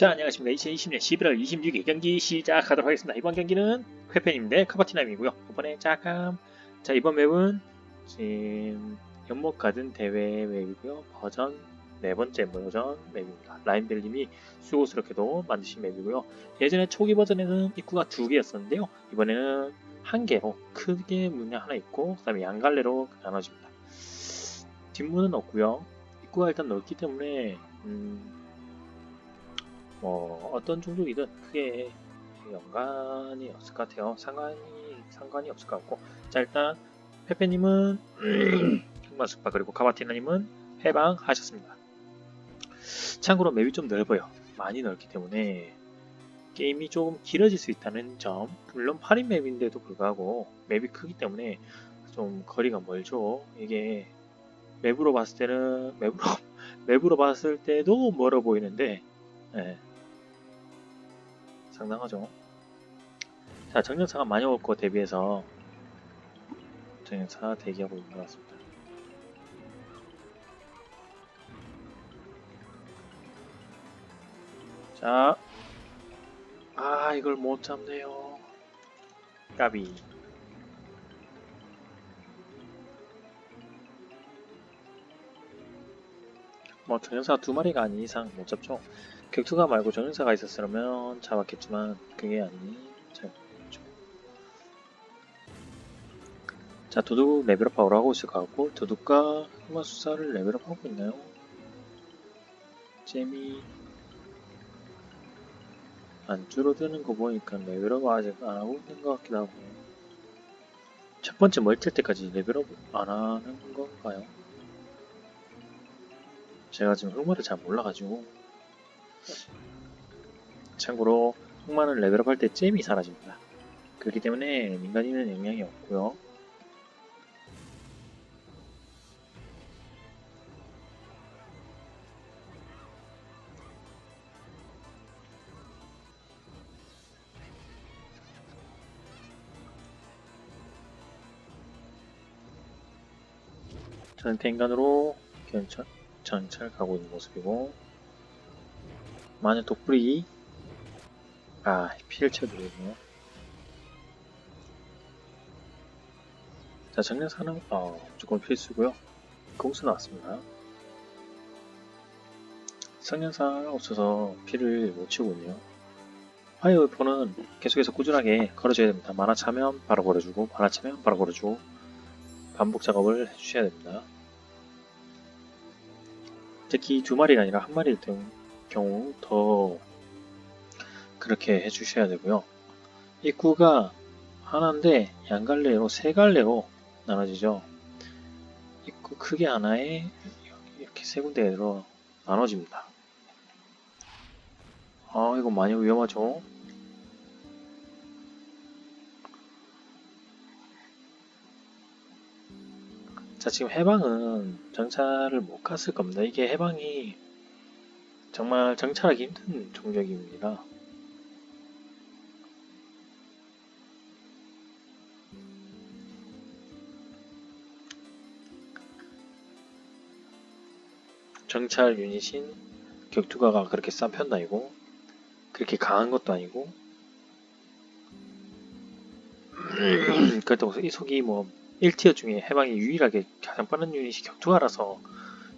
자, 안녕하십니까. 2020년 11월 26일 경기 시작하도록 하겠습니다. 이번 경기는 회팬님 대 카바티남이고요. 이번에 잠깐 자, 이번 맵은 지금 연못 가든 대회 맵이고요. 버전 네 번째 버전 맵입니다. 라인벨님이 수고스럽게도 만드신 맵이고요. 예전에 초기 버전에는 입구가 두 개였었는데요. 이번에는 한 개로 크게 문이 하나 있고 그다음에 양갈래로 나눠집니다. 뒷문은 없고요. 입구가 일단 넓기 때문에 음, 뭐 어떤 종족이든 크게 연관이 없을 것 같아요. 상관이 상관이 없을 것 같고 자 일단 페페님은 흑마스파 그리고 카바티나님은 해방하셨습니다. 참고로 맵이 좀 넓어요. 많이 넓기 때문에 게임이 조금 길어질 수 있다는 점. 물론 8인 맵인데도 불구하고 맵이 크기 때문에 좀 거리가 멀죠. 이게 맵으로 봤을 때는 맵으로 맵으로 봤을 때도 멀어 보이는데 예. 상당하죠. 자, 정년사가 많이 올 거 대비해서 정년사 대기하고 있는 것 같습니다. 자, 아, 이걸 못 잡네요. 까비. 뭐, 정년사가 두 마리가 아닌 이상 못 잡죠. 격투가 말고 정형사가 있었으면 잡았겠지만 그게 아니니 잘 모르겠죠. 자 도둑 레벨업하고 하고 있을 것 같고 도둑과 흑마 수사를 레벨업 하고 있나요? 재미 안 줄어드는 거 보니까 레벨업 아직 안 하고 있는 것 같기도 하고 첫 번째 멀티할 때까지 레벨업 안 하는 건가요? 제가 지금 흑마를 잘 몰라가지고 참고로 흑마는 레벨업 할 때 잼이 사라집니다. 그렇기 때문에 민간인은 영향이 없고요. 전태 인간으로 견천, 전철 가고 있는 모습이고 마녀 독불이 아 피를 채워드리네요 자 정렬사는 어, 무조건 필수고요. 공수 나왔습니다. 성년사가 없어서 피를 못 치우고 있네요 파이어포는 계속해서 꾸준하게 걸어줘야 됩니다. 만화 차면 바로 걸어주고 만화 차면 바로 걸어주고 반복 작업을 해주셔야 됩니다. 특히 두 마리가 아니라 한 마리일 경우 경우 더 그렇게 해주셔야 되고요. 입구가 하나인데 양갈래로 세 갈래로 나눠지죠. 입구 크게 하나에 이렇게 세 군데로 나눠집니다. 아 이거 많이 위험하죠. 자 지금 해방은 정찰을 못 갔을 겁니다. 이게 해방이 정말 정찰하기 힘든 종족입니다. 정찰 유닛인 격투가가 그렇게 싼 편도 아니고 그렇게 강한 것도 아니고 그렇다고 이 속이 뭐 1티어 중에 해방이 유일하게 가장 빠른 유닛이 격투가라서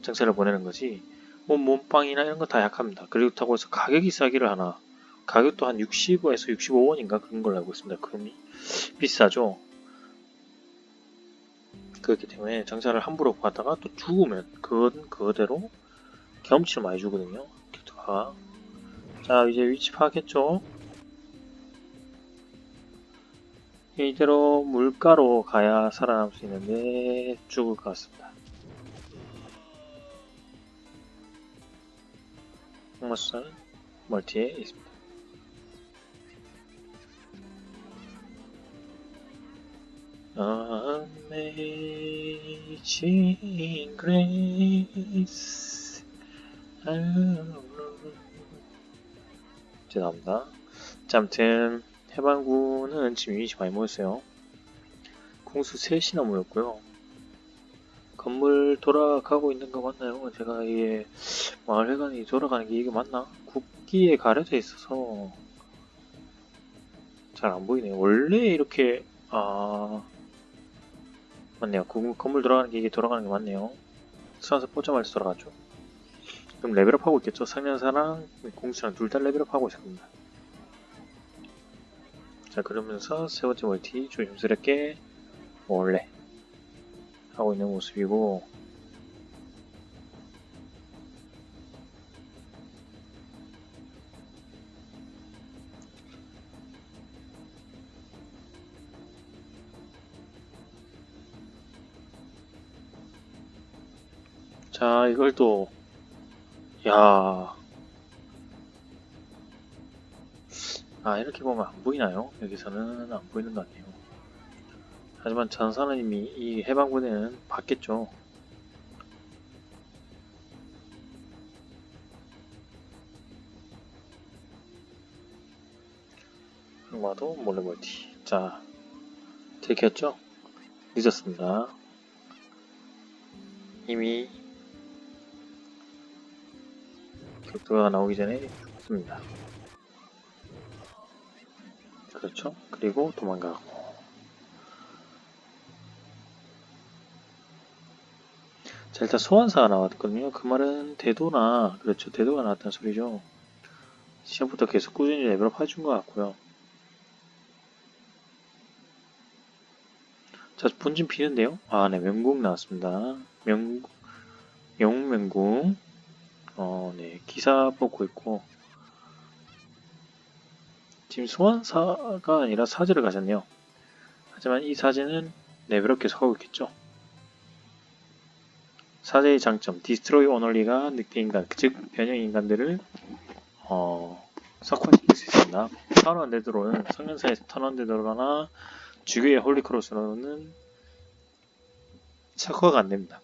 정찰을 보내는 거지 뭐 몸빵이나 이런 거 다 약합니다. 그렇다고 해서 가격이 싸기를 하나 가격도 한 65에서 65원인가 그런 걸로 알고 있습니다. 그럼이 비싸죠. 그렇기 때문에 정찰을 함부로 가다가 또 죽으면 그건 그대로 경험치를 많이 주거든요. 격투가 자 이제 위치 파악했죠. 이대로 물가로 가야 살아남을 수 있는데 죽을 것 같습니다. 홍마수사는 멀티에 있습니다. Amazing Grace. 죄송합니다. 자, 아무튼 해방구는 지금 유닛이 많이 모였어요. 공수 셋이나 모였고요. 건물 돌아가고 있는 거 맞나요? 제가 이게 마을회관이 돌아가는 게 이게 맞나? 국기에 가려져 있어서 잘 안 보이네요. 원래 이렇게 아 맞네요. 구- 건물 돌아가는 게 이게 돌아가는 게 맞네요. 수완사 포점에서 돌아가죠. 그럼 레벨업 하고 있겠죠? 상년사랑 공수랑 둘 다 레벨업 하고 있습니다. 자 그러면서 세 번째 멀티 조심스럽게 원래 하고 있는 모습이고 자 이걸 또 야. 아, 이렇게 보면 안 보이나요? 여기서는 안 보이는 것 같네요. 하지만 이미 이 해방군에는 봤겠죠. 흑마도 몰래 멀티. 자, 들켰죠? 늦었습니다. 이미 격투가 나오기 전에 죽습니다. 그렇죠? 그리고 도망가고. 자, 일단 소환사가 나왔거든요. 그 말은 대도나, 그렇죠. 대도가 나왔다는 소리죠. 시작부터 계속 꾸준히 레벨업 해준 것 같고요. 자, 본진 비는데요. 아, 네, 명궁 나왔습니다. 명, 영웅명궁. 어, 네, 기사 보고 있고. 지금 소환사가 아니라 사제를 가셨네요. 하지만 이 사제는 레벨업 계속 하고 있겠죠. 사제의 장점, 디스트로이 오널리가 늑대 인간, 즉 변형 인간들을 어, 석화시킬 수 있습니다. 턴원대 들어오는 성년사에서 턴원대 들어가나 주교의 홀리크로스로는 석화가 안 됩니다.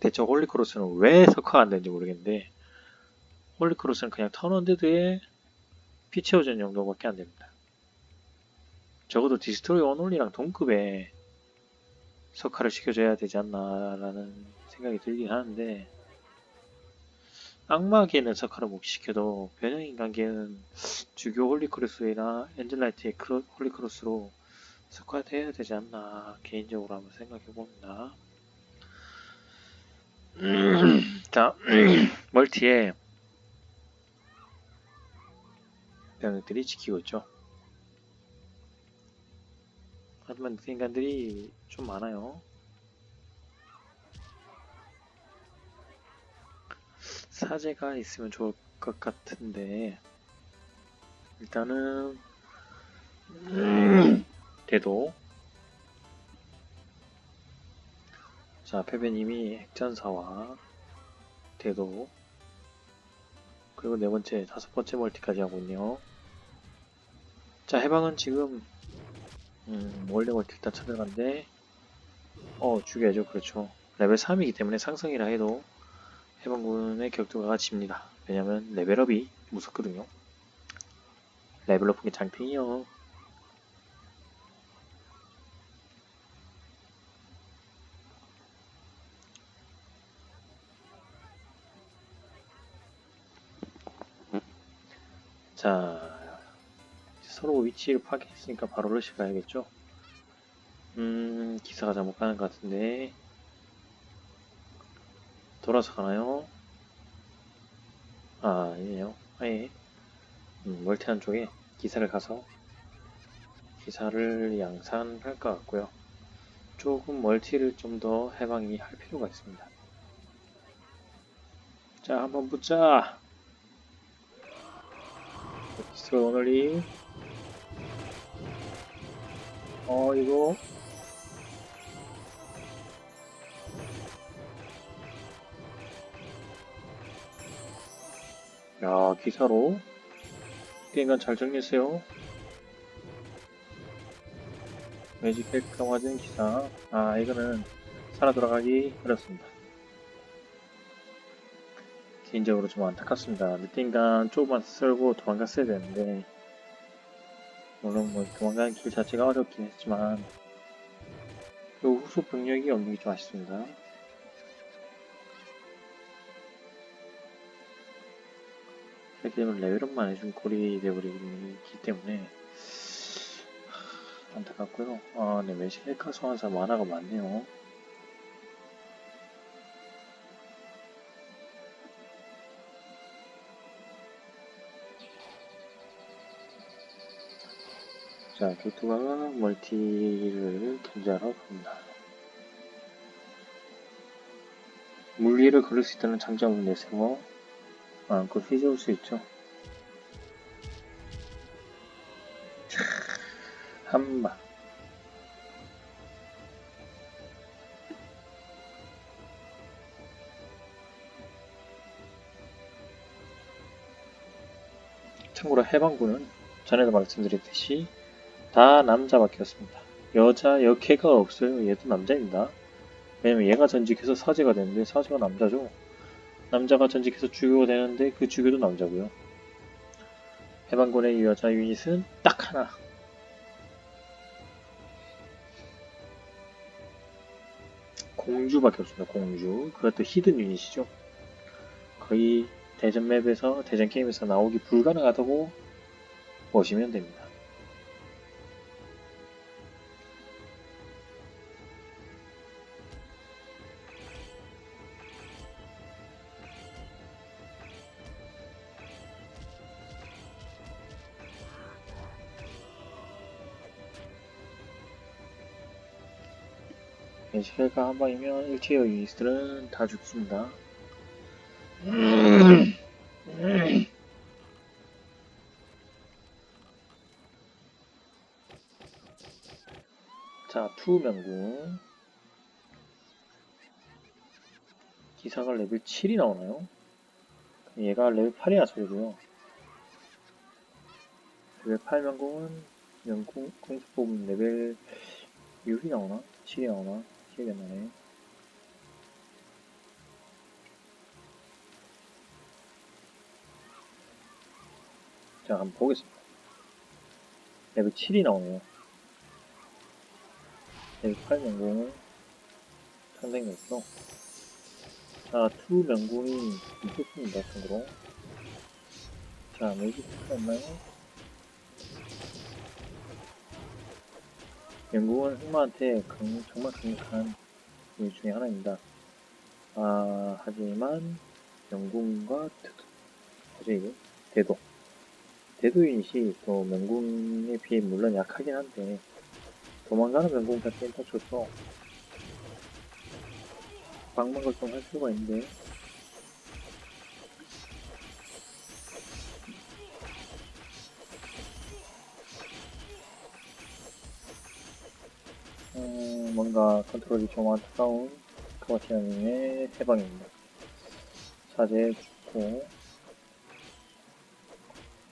대체 홀리크로스는 왜 석화가 안 되는지 모르겠는데 홀리크로스는 그냥 턴원데드의 피 채워주는 정도밖에 안 됩니다. 적어도 디스트로이 오널리랑 동급의 석화를 시켜줘야 되지 않나라는 생각이 들긴 하는데 악마계는 석화를 못 시켜도 변형인간계는 주교 홀리크로스나 엔젤라이트의 크로- 홀리크로스로 석화돼야 되지 않나 개인적으로 한번 생각해 봅니다. 자 멀티에 병력들이 지키고 있죠. 하지만 그 인간들이 좀 많아요. 사제가 있으면 좋을 것 같은데 일단은 대도. 자 페베님이 핵전사와 대도. 그리고 네 번째 다섯 번째 멀티까지 있네요. 자 해방은 지금 음, 원래 멀티 일단 찾아간데 어 죽여야죠. 그렇죠. 레벨 3이기 때문에 상승이라 해도 해방군의 격투가가 집니다. 왜냐면 레벨업이 무섭거든요. 레벨 높은 게 장땡이요. 자 서로 위치를 파악했으니까 바로 러시 가야겠죠? 음 기사가 잘못 가는 것 같은데 돌아서 가나요? 아 아니네요. 아예 음, 멀티 한 쪽에 기사를 가서 기사를 양산할 것 같고요. 조금 멀티를 좀 더 해방이 할 필요가 있습니다. 자 한번 붙자. 디스트로 오널리. 어 이거 야 기사로. 게임간 잘 정리했어요. 매직백 강화된 기사. 아 이거는 살아 돌아가기 어렵습니다. 개인적으로 좀 안타깝습니다. 늑대인간 조금만 썰고 도망갔어야 되는데 물론 뭐 도망가는 길 자체가 어렵긴 했지만 그 후속 병력이 없는 게 좀 아쉽습니다 그렇게 되면 레벨업만 해준 꼴이 되어버리기 때문에 하, 안타깝고요. 아, 네, 매직 헬카 소환사 만화가 많네요. 자, 교토가 멀티를 견제하러 갑니다. 물리를 걸을 수 있다는 장점을 내세워 마음껏 휘저을 수 있죠. 차, 한방. 참고로 해방군은 전에도 말씀드렸듯이 다 남자밖에 없습니다. 여자 역해가 없어요. 얘도 남자입니다. 왜냐면 얘가 전직해서 사제가 되는데 사제가 남자죠. 남자가 전직해서 주교가 되는데 그 주교도 남자고요. 해방군의 여자 유닛은 딱 하나. 공주밖에 없습니다. 공주. 그것도 히든 유닛이죠. 거의 대전 맵에서 대전 게임에서 나오기 불가능하다고 보시면 됩니다. 시계가 한 방이면 1티어 유닛들은 다 죽습니다. 자, 투명군. 기사가 레벨 7이 나오나요? 얘가 레벨 8이야 소리고요. 레벨 8 명궁은 명궁 공수 뽑은 레벨 6이 나오나? 7이 나오나? 나네. 자, 한번 보겠습니다. 레벨 7이 나오네요. 레벨 8 명궁은 상당히 높죠. 자, 2 명궁이 있겠습니다, 참고로. 자, 메이지스가 있나 영국은 흑마한테 강, 정말 강력한 유닛 중에 하나입니다. 아, 하지만 영궁과 대도, 뭐죠 이게? 대도. 대도 유닛이 또 명궁에 비해 물론 약하긴 한데 도망가는 명궁 같은 다 좋죠. 방만 걱정할 수가 있는데 뭔가 컨트롤이 좀 안타까운 크마티아님의 해방입니다. 사제 좋고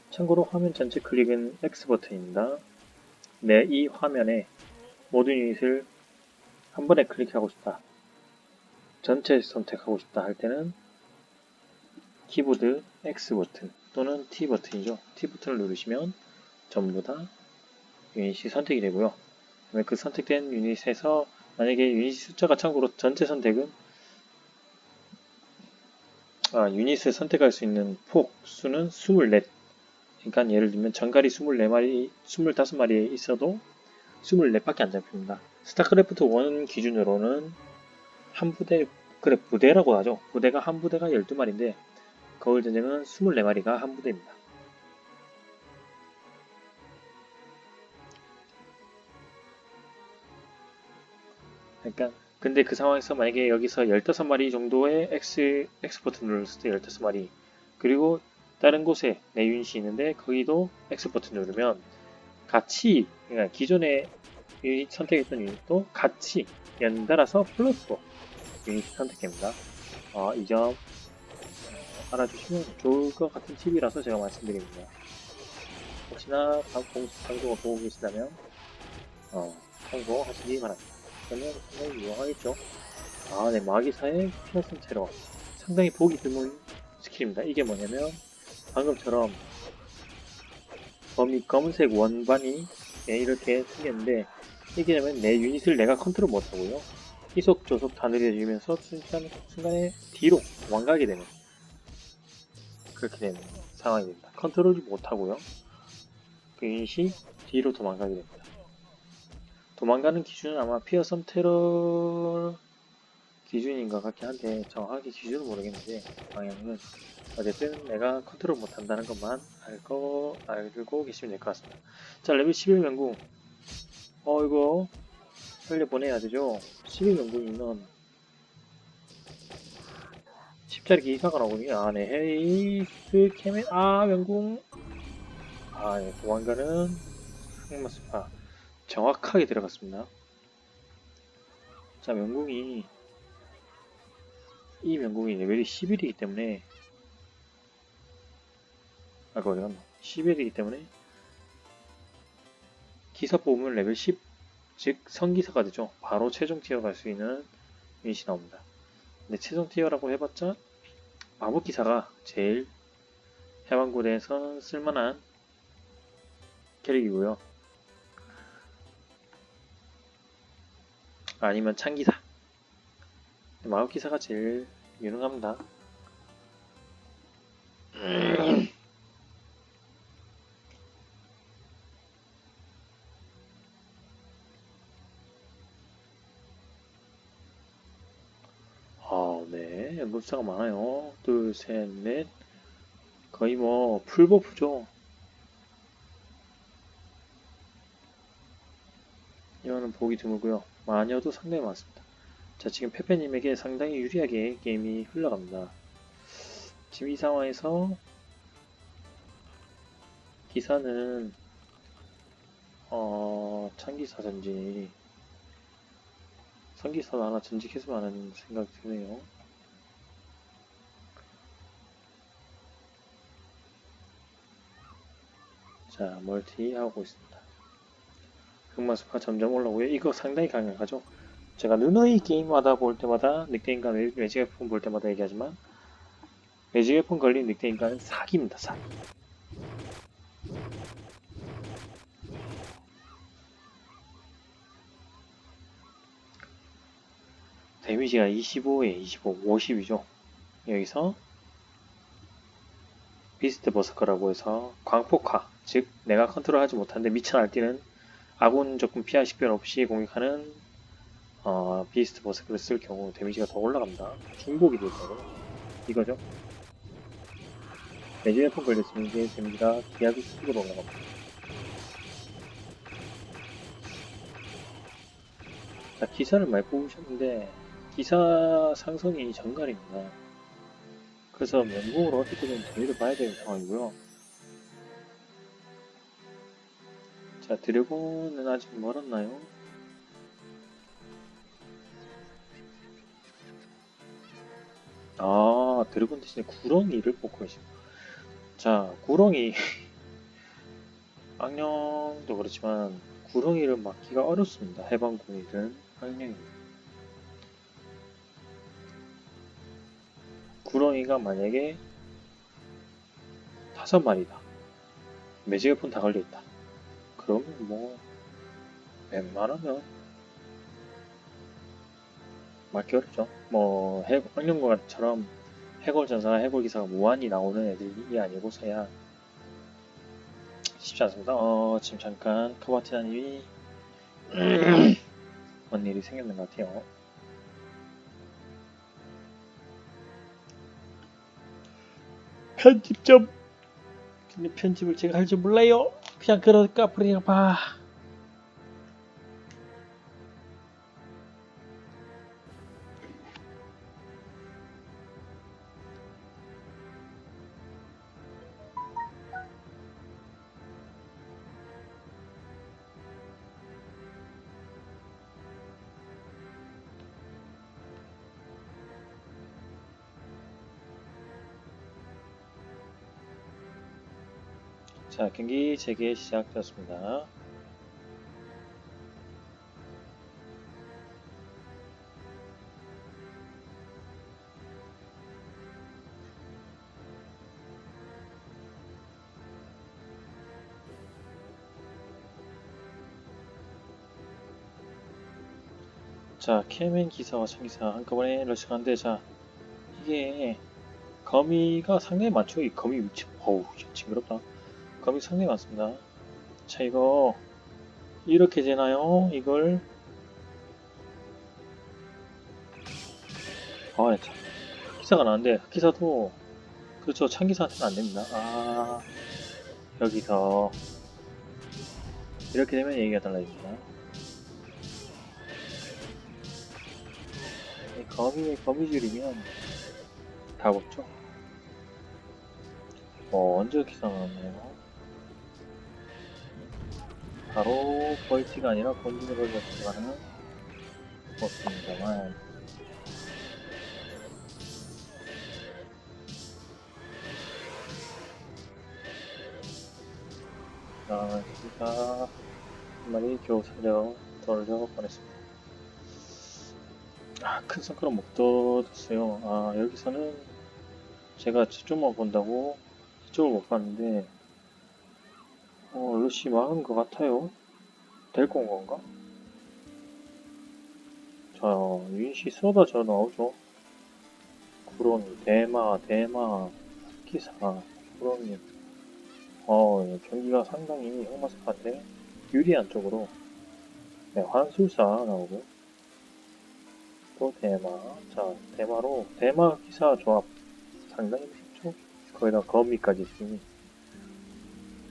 참고로 화면 전체 클릭은 X 버튼입니다. 내 이 화면에 모든 유닛을 한 번에 클릭하고 싶다. 전체 선택하고 싶다 할 때는 키보드 X 버튼 또는 T 버튼이죠. T 버튼을 누르시면 전부 다 유닛이 선택이 되고요. 그 선택된 유닛에서 만약에 유닛 숫자가 참고로 전체 선택은 아, 유닛을 선택할 수 있는 폭 수는 24 그러니까 예를 들면 전갈이 24마리, 25마리에 있어도 24밖에 안 잡힙니다. 스타크래프트 1 기준으로는 한 부대, 그래 부대라고 하죠. 부대가 한 부대가 12마리인데 거울전쟁은 24마리가 한 부대입니다. 그러니까 근데 그 상황에서 만약에 여기서 15마리 정도의 X, 엑스포트 눌렀을 때 15마리 그리고 다른 곳에 내 유닛이 있는데 거기도 엑스포트 누르면 같이 그러니까 기존에 유닛 선택했던 유닛도 같이 연달아서 플러스 유닛 선택됩니다. 어, 이점 어, 알아주시면 좋을 것 같은 팁이라서 제가 말씀드립니다. 혹시나 공식 방송을 보고 계시다면 어, 참고하시기 바랍니다. 그러면 상당히 유용하겠죠. 아, 네, 마기사의 피어슨 테러. 상당히 보기 드문 스킬입니다. 이게 뭐냐면, 방금처럼 범위 검은색 원반이 네, 이렇게 생겼는데, 이게 되면 내 유닛을 내가 컨트롤 못하고요. 희속, 조속 다 느려지면서 순간, 순간에 뒤로 도망가게 되는, 그렇게 되는 상황이 됩니다. 컨트롤이 못하고요. 그 유닛이 뒤로 도망가게 됩니다. 도망가는 기준은 아마 피어섬 테러 기준인 것 같긴 한데 정확하게 기준은 모르겠는데 방향은 어쨌든 내가 컨트롤 못한다는 것만 알고 알고 계시면 될 것 같습니다. 자 레벨 11 명궁 어 이거 살려 보내야 되죠. 11 명궁이면 10짜리 기사가 나오거든요. 아, 네. 헤이스 캐멘, 아, 명궁. 아, 네. 도망가는 흑마스파. 정확하게 들어갔습니다. 자, 명궁이, 이 명궁이 레벨이 11이기 때문에, 아, 그거 어디 갔나? 11이기 때문에, 기사 뽑으면 레벨 10, 즉, 성기사가 되죠. 바로 최종 티어 갈 수 있는 유닛이 나옵니다. 근데 최종 티어라고 해봤자 마법 기사가 제일 해방군에서 쓸만한 캐릭이고요. 아니면 창기사. 마법 기사가 제일 유능합니다. 아, 네. 물사가 많아요. 둘, 셋, 넷. 거의 뭐, 풀버프죠. 이거는 보기 드물고요. 마녀도 상당히 많습니다. 자, 지금 페페님에게 상당히 유리하게 게임이 흘러갑니다. 지금 이 상황에서 기사는 어, 창기사 전진이 성기사도 하나 전직했으면 하는 생각이 드네요. 자, 멀티 하고 있습니다. 흑마스파 점점 올라오고요. 이거 상당히 강력하죠. 제가 누누이 게임마다 볼 때마다 늑대인간 매직 웨폰 볼 때마다 얘기하지만 매직 웨폰 걸린 늑대인간은 사기입니다. 사기. 데미지가 25에 25, 50이죠. 여기서 비스트 버스커라고 해서 광폭화, 즉 내가 컨트롤하지 못하는데 미쳐 날뛰는 아군 적군 피하 식별 없이 공격하는 어, 비스트 버스커를 쓸 경우 데미지가 더 올라갑니다. 중복이 될 거고 이거죠. 매직웨폰 걸렸으면 이게 데미지가 기하급 수직으로 올라갑니다. 자, 기사를 많이 뽑으셨는데 기사 상성이 정갈입니다. 그래서 멘붕으로 어떻게든 재미를 봐야 되는 상황이고요. 자, 드래곤은 아직 멀었나요? 아, 드래곤 대신에 구렁이를 뽑고 계십니다. 자, 구렁이. 악령도 그렇지만 구렁이를 막기가 어렵습니다. 해방군이든 악령이든. 구렁이가 만약에 다섯 마리다. 매직웨폰 다 걸려있다. 그러면 뭐 웬만하면 맞기 어렵죠. 뭐 해, 황룡과처럼 해골 전사나 해골 기사가 무한히 나오는 애들이 아니고서야 쉽지 않습니다. 어, 지금 잠깐 카바티나님이 뭔 일이 생겼는 것 같아요. 편집 좀 근데 편집을 제가 할 줄 몰라요. 그냥 그럴 자, 경기 재개 시작되었습니다. 자, 케멘 기사와 청기사 한꺼번에 러시가는데 자, 이게 거미가 상당히 많죠. 이 거미 위치, 어우, 징그럽다. 거미 상당히 많습니다. 자, 이거, 이렇게 되나요? 이걸. 아, 참. 기사가 나는데, 기사도, 그렇죠. 창기사한테는 안 됩니다. 아, 여기서. 이렇게 되면 얘기가 달라집니다. 이 거미의 거미줄이면 다 먹죠. 어, 언제 기사 나왔나요? 바로 벌티가 아니라 본진으로 들어가는 버스입니다만 자, 기사 한 마리 겨우 살려 떨어져 보냈습니다. 아, 큰 성과는 못 얻었어요. 아, 여기서는 제가 저쪽만 본다고 이쪽을 못 봤는데, 어, 러시 막은 것 같아요. 온 건가? 자, 윤시 쏟아져 나오죠. 구로니, 대마, 대마, 기사, 구로니. 어, 예, 경기가 상당히 흑마스한테 유리한 쪽으로. 네, 환술사 나오고. 또 대마. 자, 대마로, 대마 기사 조합 상당히 쉽죠? 거기다 거미까지 있으니.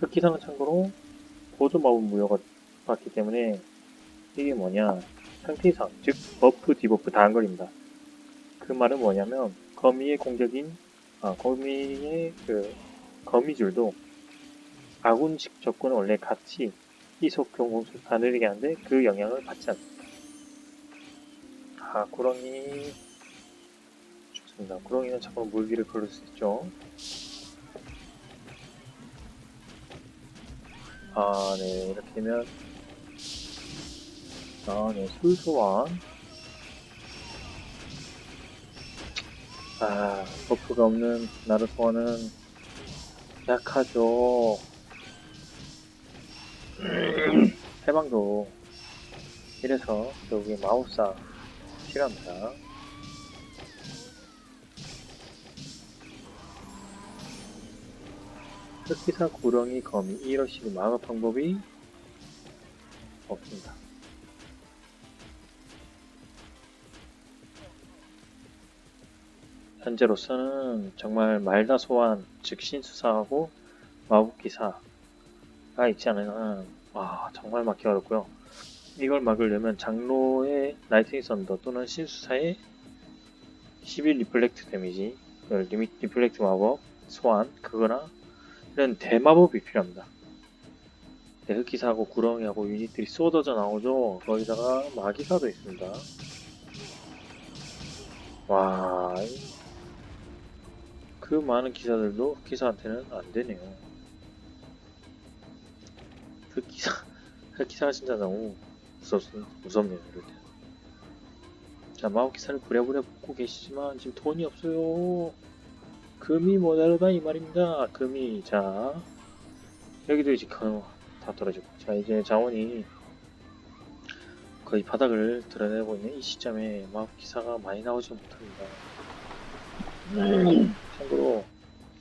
그 기사는 참고로 보조 마법 무효가 받기 때문에 이게 뭐냐. 상태 이상, 즉, 버프, 디버프 다한 걸입니다. 그 말은 뭐냐면, 거미의 공격인, 아, 거미의 그, 거미줄도 아군식 적군은 원래 같이 이속 경공수 다 느리게 하는데 그 영향을 받지 않습니다. 아, 구렁이 좋습니다. 구렁이는 참고로 물기를 걸을 수 있죠. 아, 네, 이렇게 되면 아, 네, 술 소환 아, 버프가 없는 소환은 약하죠. 해방도 이래서 여기 마우사 필요합니다. 흑기사 구렁이 거미 이러시고 마법 방법이 없습니다. 현재로서는 정말 말다 소환, 즉 신수사하고 마법기사가 있지 않으면 와 정말 막기 어렵고요. 이걸 막으려면 장로의 라이트닝 썬더 또는 신수사의 11 리플렉트 데미지, 리플렉트 마법, 소환 그거나 이런 대마법이 필요합니다. 네, 흑기사하고 구렁이하고 유닛들이 쏟아져 나오죠. 거기다가 마기사도 있습니다. 와, 이- 그 많은 기사들도 흑기사한테는 안 되네요. 흑기사, 흑기사가 진짜 너무 무섭, 무섭네요, 이럴 때. 자, 마법기사를 부랴부랴 뽑고 계시지만 지금 돈이 없어요. 금이 모자르다 이 말입니다. 금이 자 여기도 이제 그- 다 떨어지고 자 이제 자원이 거의 바닥을 드러내고 있는 이 시점에 마법 기사가 많이 나오지 못합니다. 참고로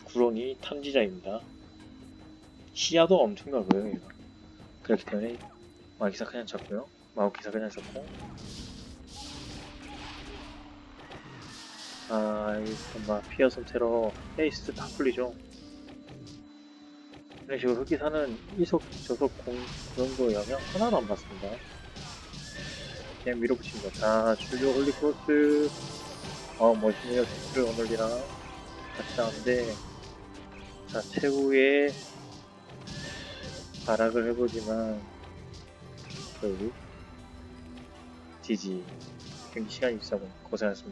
구렁이 탐지자입니다. 시야도 엄청나고요. 얘가. 그렇기 때문에 마법 기사 그냥 잡고요. 마법 기사 그냥 잡고 아, 이 정말 피어 선체로 페이스 다 풀리죠. 이런 식으로 흑기사는 이속, 저속, 공, 그런도 영향 하나도 안 받습니다. 그냥 밀어붙입니다. 자, 줄리오 홀리크로스. 어, 멋있네요. tek스를 오늘이랑 같이 나왔는데, 자, 최후의 발악을 해보지만, 결국, 지지. 경기 시간이 있어 고생하셨습니다.